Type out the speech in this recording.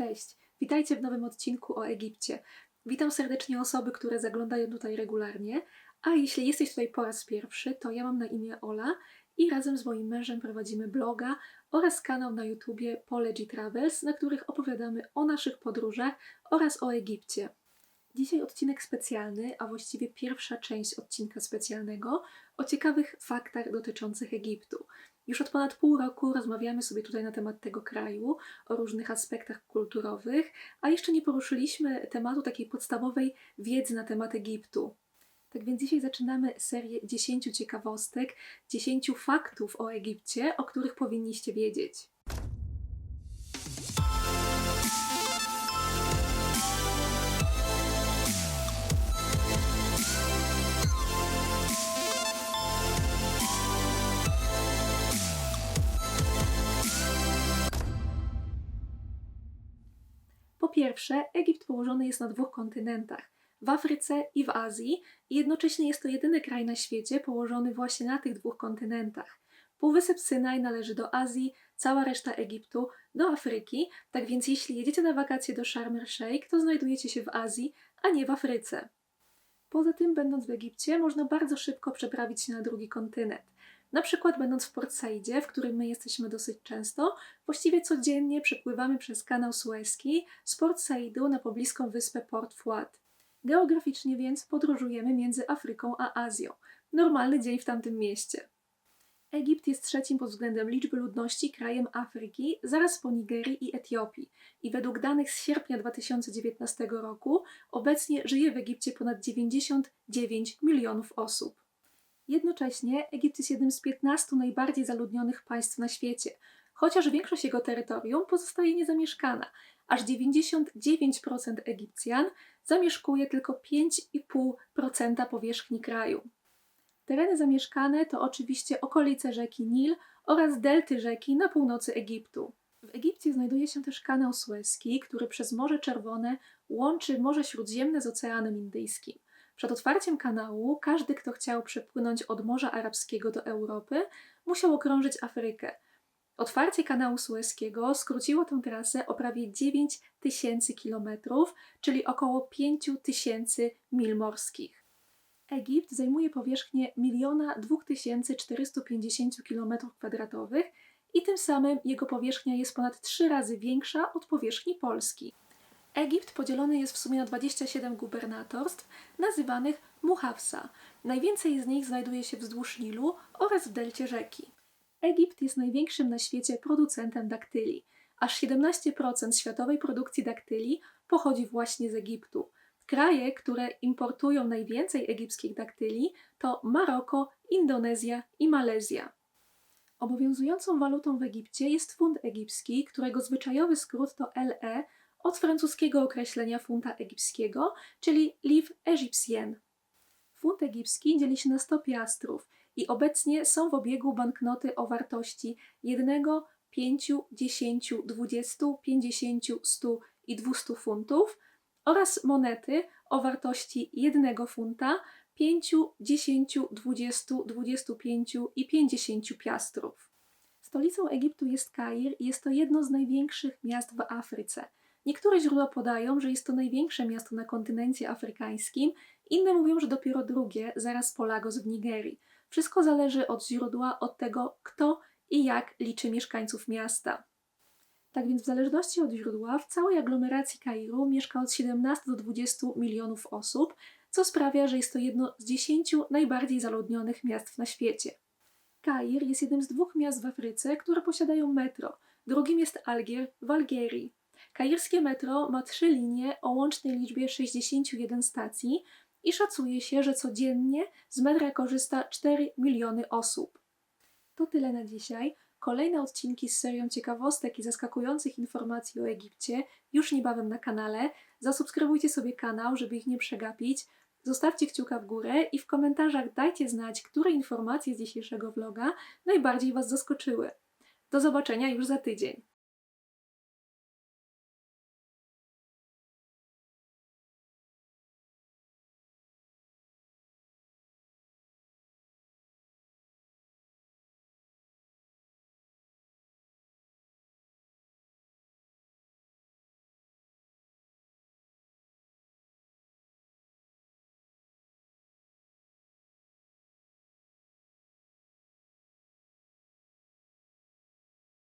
Cześć, witajcie w nowym odcinku o Egipcie. Witam serdecznie osoby, które zaglądają tutaj regularnie, a jeśli jesteś tutaj po raz pierwszy, to ja mam na imię Ola i razem z moim mężem prowadzimy bloga oraz kanał na YouTubie Polegi Travels, na których opowiadamy o naszych podróżach oraz o Egipcie. Dzisiaj odcinek specjalny, a właściwie pierwsza część odcinka specjalnego o ciekawych faktach dotyczących Egiptu. Już od ponad pół roku rozmawiamy sobie tutaj na temat tego kraju, o różnych aspektach kulturowych, a jeszcze nie poruszyliśmy tematu takiej podstawowej wiedzy na temat Egiptu. Tak więc dzisiaj zaczynamy serię 10 ciekawostek, 10 faktów o Egipcie, o których powinniście wiedzieć. Pierwsze, Egipt położony jest na dwóch kontynentach w Afryce i w Azji, i jednocześnie jest to jedyny kraj na świecie położony właśnie na tych dwóch kontynentach. Półwysep Synaj należy do Azji, cała reszta Egiptu do Afryki, tak więc jeśli jedziecie na wakacje do Sharm el-Sheikh, to znajdujecie się w Azji, a nie w Afryce. Poza tym, będąc w Egipcie, można bardzo szybko przeprawić się na drugi kontynent. Na przykład będąc w Port Saidzie, w którym my jesteśmy dosyć często, właściwie codziennie przepływamy przez kanał Suezki z Port Saidu na pobliską wyspę Port Fuad. Geograficznie więc podróżujemy między Afryką a Azją. Normalny dzień w tamtym mieście. Egipt jest trzecim pod względem liczby ludności krajem Afryki, zaraz po Nigerii i Etiopii. I według danych z sierpnia 2019 roku obecnie żyje w Egipcie ponad 99 milionów osób. Jednocześnie Egipt jest jednym z 15 najbardziej zaludnionych państw na świecie, chociaż większość jego terytorium pozostaje niezamieszkana. Aż 99% Egipcjan zamieszkuje tylko 5,5% powierzchni kraju. Tereny zamieszkane to oczywiście okolice rzeki Nil oraz delty rzeki na północy Egiptu. W Egipcie znajduje się też kanał Suezki, który przez Morze Czerwone łączy Morze Śródziemne z Oceanem Indyjskim. Przed otwarciem kanału każdy, kto chciał przepłynąć od Morza Arabskiego do Europy, musiał okrążyć Afrykę. Otwarcie kanału Suezkiego skróciło tę trasę o prawie 9 tysięcy kilometrów, czyli około 5 tysięcy mil morskich. Egipt zajmuje powierzchnię 1 2450 km2 i tym samym jego powierzchnia jest ponad 3 razy większa od powierzchni Polski. Egipt podzielony jest w sumie na 27 gubernatorstw, nazywanych Muhafsa. Najwięcej z nich znajduje się wzdłuż Nilu oraz w delcie rzeki. Egipt jest największym na świecie producentem daktyli. Aż 17% światowej produkcji daktyli pochodzi właśnie z Egiptu. Kraje, które importują najwięcej egipskich daktyli to Maroko, Indonezja i Malezja. Obowiązującą walutą w Egipcie jest funt egipski, którego zwyczajowy skrót to LE od francuskiego określenia funta egipskiego, czyli livre égyptien. Funt egipski dzieli się na 100 piastrów i obecnie są w obiegu banknoty o wartości 1, 5, 10, 20, 50, 100 i 200 funtów oraz monety o wartości 1 funta, 5, 10, 20, 25 i 50 piastrów. Stolicą Egiptu jest Kair i jest to jedno z największych miast w Afryce. Niektóre źródła podają, że jest to największe miasto na kontynencie afrykańskim, inne mówią, że dopiero drugie, zaraz po Lagos w Nigerii. Wszystko zależy od źródła, od tego, kto i jak liczy mieszkańców miasta. Tak więc, w zależności od źródła, w całej aglomeracji Kairu mieszka od 17 do 20 milionów osób, co sprawia, że jest to jedno z 10 najbardziej zaludnionych miast na świecie. Kair jest jednym z dwóch miast w Afryce, które posiadają metro. Drugim jest Algier w Algierii. Kairskie metro ma trzy linie o łącznej liczbie 61 stacji i szacuje się, że codziennie z metra korzysta 4 miliony osób. To tyle na dzisiaj. Kolejne odcinki z serią ciekawostek i zaskakujących informacji o Egipcie już niebawem na kanale. Zasubskrybujcie sobie kanał, żeby ich nie przegapić. Zostawcie kciuka w górę i w komentarzach dajcie znać, które informacje z dzisiejszego vloga najbardziej Was zaskoczyły. Do zobaczenia już za tydzień.